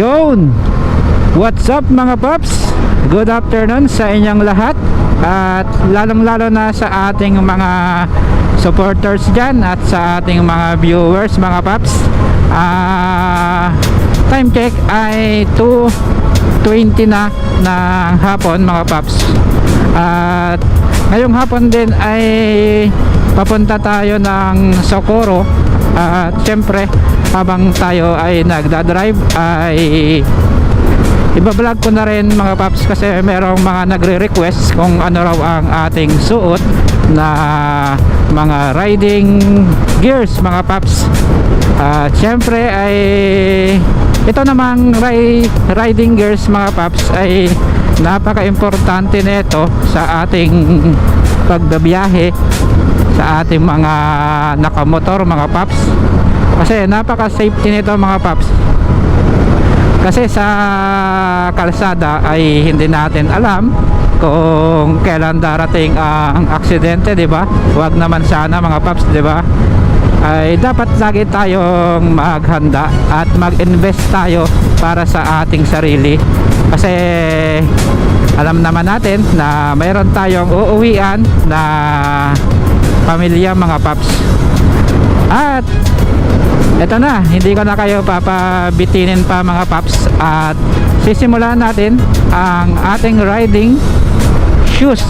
Yun! What's up mga paps? Good afternoon sa inyong lahat at lalong lalo na sa ating mga supporters dyan at sa ating mga viewers mga paps Ah, time check ay 2.20 na ng hapon mga paps at ngayong hapon din ay papunta tayo ng Socorro. At syempre habang tayo ay nagdadrive ay ibablog ko na rin mga paps kasi merong mga nagre-request kung ano raw ang ating suot na mga riding gears mga paps. At syempre ay ito namang ri- riding gears mga paps ay napaka-importante nito sa ating pagbabiyahe sa ating mga nakamotor mga paps kasi napaka-safety nito mga paps kasi sa kalsada ay hindi natin alam kung kailan darating ang aksidente, 'di ba? Huwag naman sana mga paps, 'di ba? Ay dapat lagi tayong maghanda at mag-invest tayo para sa ating sarili. Kasi alam naman natin na mayroon tayong uuwian na pamilya mga paps. At eto na, hindi ko na kayo papabitinin pa mga paps at sisimulan natin ang ating riding shoes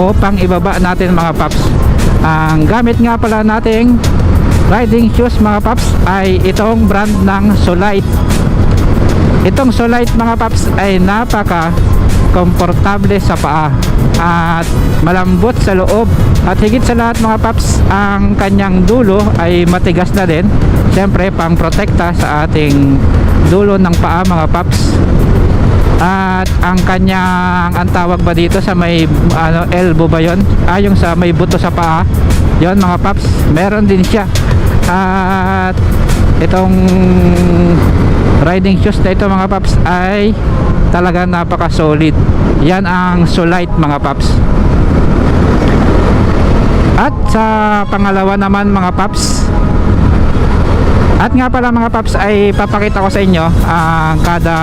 o pang ibaba natin mga paps. Ang gamit nga pala nating riding shoes mga paps ay itong brand ng Solite. Itong Solite mga paps ay napaka komportable sa paa at malambot sa loob. At higit sa lahat mga paps ang kanyang dulo ay matigas na din. Syempre pang protekta sa ating dulo ng paa mga paps. At ang kanyang ang tawag ba dito sa may ano elbow ba yon ah sa may buto sa paa. Yon mga paps meron din siya. At itong riding shoes na ito mga paps ay talagang napaka solid yan ang Solite mga paps. At sa pangalawa naman mga paps at nga pala mga paps ay papakita ko sa inyo ang kada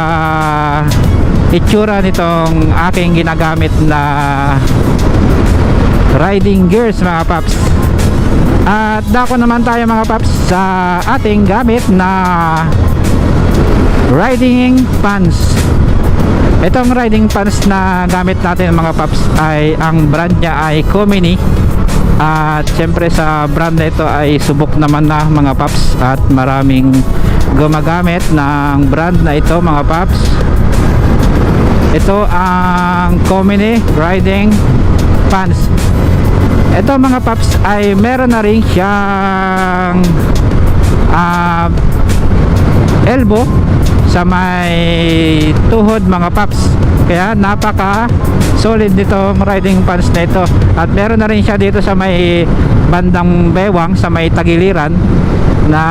itsura nitong aking ginagamit na riding gears mga paps. At dako naman tayo mga paps sa ating gamit na riding pants. Itong riding pants na gamit natin mga paps ay ang brand niya ay Komini. At syempre sa brand na ito ay subok naman na mga paps at maraming gumagamit ng brand na ito mga paps. Ito ang Komini riding pants. Ito mga paps ay meron na rin siyang ah, elbow sa may tuhod mga paps. Kaya napaka solid nitong riding pants na ito. At meron na rin siya dito sa may bandang bewang sa may tagiliran na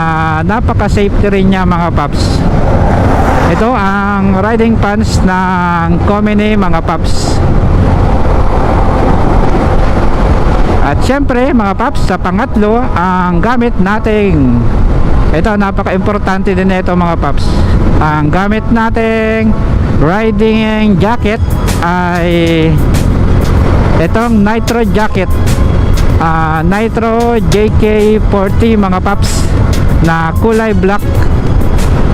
napaka safety rin niya mga paps. Ito ang riding pants ng Komini mga paps. At syempre mga paps sa pangatlo ang gamit nating ito napaka-importante din ito mga paps. Ang gamit nating riding jacket ay itong nitro jacket. Ah, nitro JK40 mga paps na kulay black.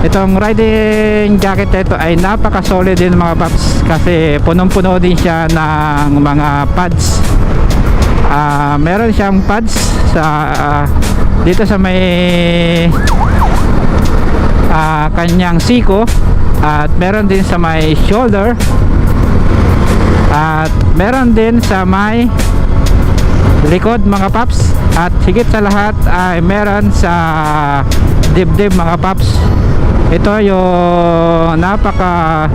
Itong riding jacket ito ay napaka solid din mga paps kasi punong puno din siya ng mga pads. Ah, meron siyang pads sa ah, dito sa may ah, kanyang siko. At meron din sa may shoulder. At meron din sa may likod mga paps. At higit sa lahat ay meron sa dibdib mga paps. Ito yung napaka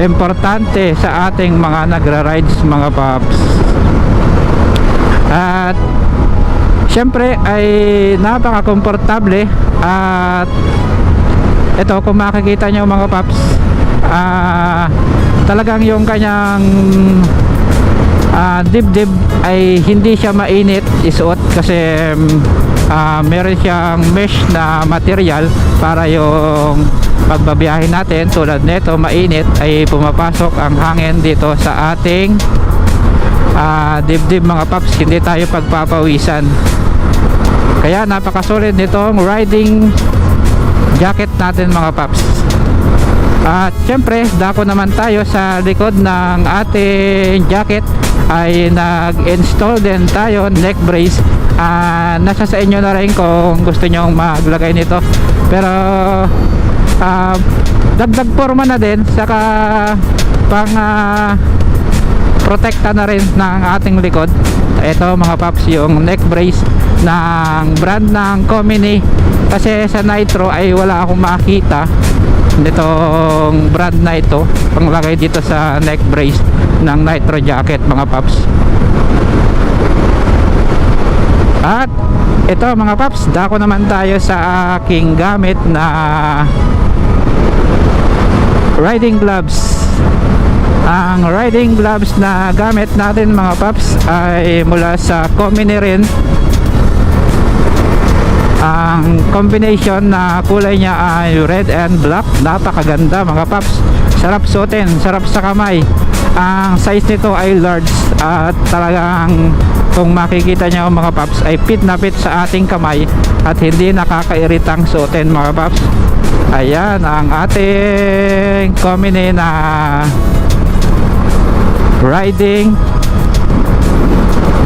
importante sa ating mga nagra-rides mga paps. At syempre ay napaka komportable at ito kung makikita nyo mga paps ah, talagang yung kanyang ah, dibdib ay hindi siya mainit isuot kasi mm, ah, meron siyang mesh na material para yung pagbabiyahe natin. Tulad nito mainit ay pumapasok ang hangin dito sa ating ah, dibdib mga paps. Hindi tayo pagpapawisan kaya napakasulit nitong riding jacket natin mga paps. At syempre dako naman tayo sa likod ng ating jacket. Ay nag-install din tayo neck brace. Ah, nasa sa inyo na rin kung gusto nyo maglagay nito. Pero ah, dagdag forma na din saka pang ah, protekta na rin ng ating likod. Ito mga paps yung neck brace ng brand ng Comini kasi sa Nitro ay wala akong makita nitong brand na ito. Panglagay dito sa neck brace ng Nitro jacket mga paps. At ito mga paps dako naman tayo sa aking gamit na riding gloves. Ang riding gloves na gamit natin mga paps ay mula sa Comini rin ang combination na kulay niya ay red and black. Napakaganda mga paps. Sarap suotin, sarap sa kamay. Ang size nito ay large. At talagang kung makikita niyo mga paps ay fit na fit sa ating kamay at hindi nakakairitang suotin mga paps. Ayan ang ating Comini na riding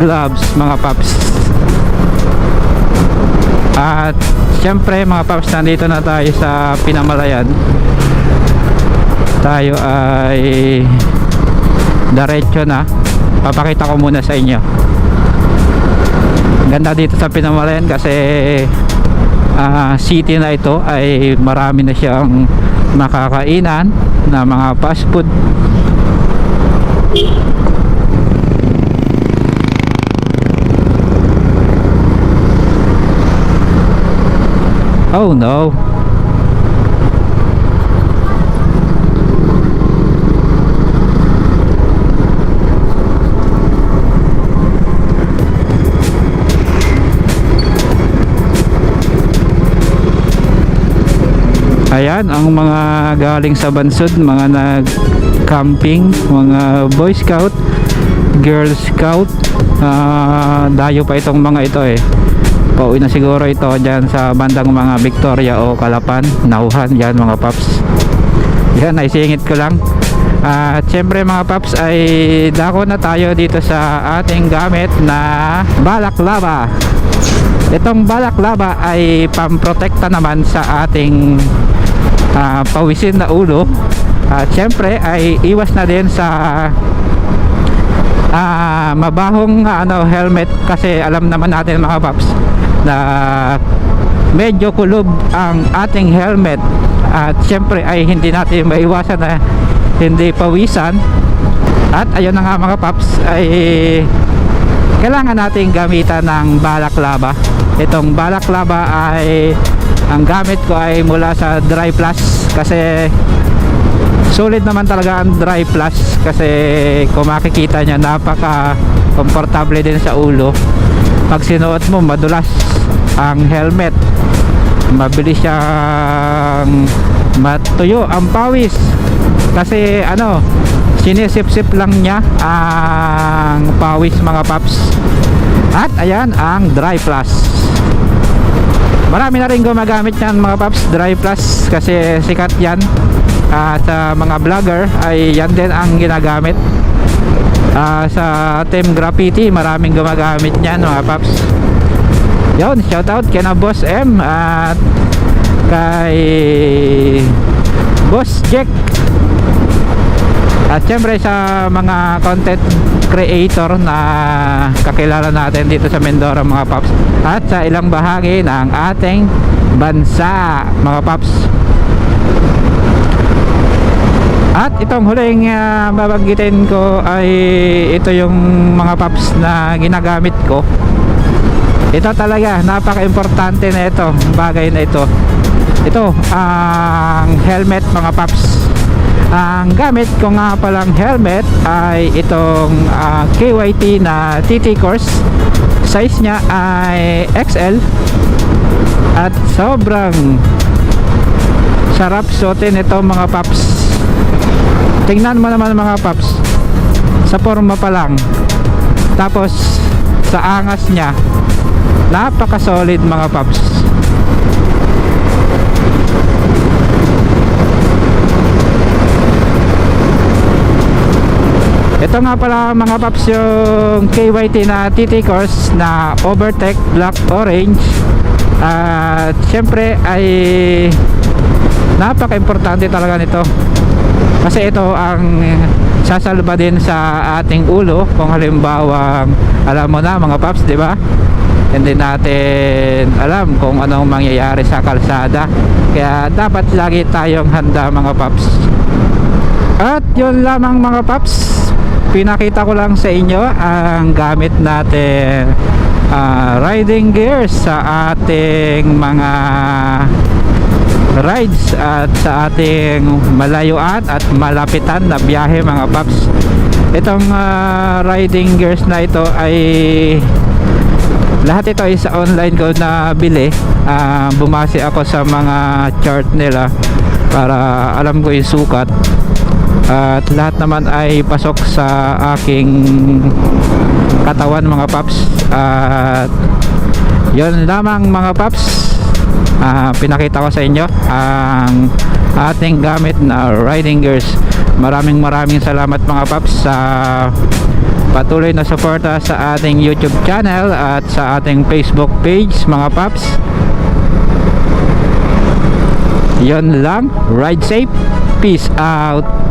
gloves mga paps at syempre mga paps nandito na tayo sa Pinamalayan. Tayo ay diretso na. Papakita ko muna sa inyo. Ganda dito sa Pinamalayan kasi ah, city na ito ay marami na siyang makakainan na mga fast food Oh no. Ayan, ang mga galing sa Bansod, mga nag-camping, mga Boy Scout, Girl Scout, ah, dayo pa itong mga ito eh. Pauwi na siguro ito dyan sa bandang mga Victoria o Kalapan, Nauhan, yan mga paps. Yan, naisingit ko lang. At syempre mga paps ay dako na tayo dito sa ating gamit na balaklava. Itong balaklava ay pamprotekta naman sa ating ah, pawisin na ulo. At syempre ay iwas na din sa ah mabahong ano helmet kasi alam naman natin mga paps na medyo kulob ang ating helmet. At syempre ay hindi natin maiwasan na hindi pawisan. At ayun na nga mga paps ay kailangan nating gamitan ng balaklava. Itong balaklava ay ang gamit ko ay mula sa dry plus kasi solid naman talaga ang dry plus kasi kung makikita nyo napaka komportable din sa ulo. Pag sinuot mo madulas ang helmet. Mabilis siyang matuyo ang pawis. Kasi ano sinisip-sip lang niya ang pawis mga paps. At ayan ang dry plus marami na rin gumagamit yan mga paps dry plus kasi sikat yan. At sa mga vlogger ay yan din ang ginagamit. Ah, sa team graffiti maraming gumagamit niyan mga paps yun shout out kay na boss M at kay boss Jack at syempre sa mga content creator na kakilala natin dito sa Mindoro mga paps at sa ilang bahagi ng ating bansa mga paps at itong huling uh, babanggitin ko ay ito yung mga paps na ginagamit ko. Ito talaga, napaka-importante na ito, bagay na ito. Ito, ang helmet mga paps. Ang gamit ko nga palang helmet ay itong ah, KYT na TT course. Size niya ay XL at sobrang sarap suotin ito mga paps. Tingnan mo naman mga paps. Sa forma pa lang. Tapos sa angas niya napaka solid mga paps. Ito nga pala mga paps yung KYT na TT course na Overtech Black Orange at syempre ay napaka-importante talaga nito kasi ito ang sasalba din sa ating ulo kung halimbawa alam mo na mga paps di ba? Hindi natin alam kung anong mangyayari sa kalsada. Kaya dapat lagi tayong handa mga paps. At yun lamang mga paps. Pinakita ko lang sa inyo ang gamit natin ah, riding gears sa ating mga rides at sa ating malayuan at malapitan na biyahe mga paps. Itong ah, riding gears na ito ay lahat ito ay sa online ko na bili Ah, bumase ako sa mga chart nila para alam ko yung sukat. At lahat naman ay pasok sa aking katawan mga paps. At yon lamang mga paps Ah, pinakita ko sa inyo ang ating gamit na riding gears. Maraming maraming salamat mga paps sa patuloy na suporta sa ating youtube channel at sa ating facebook page mga paps. Yon lang. Ride safe. Peace out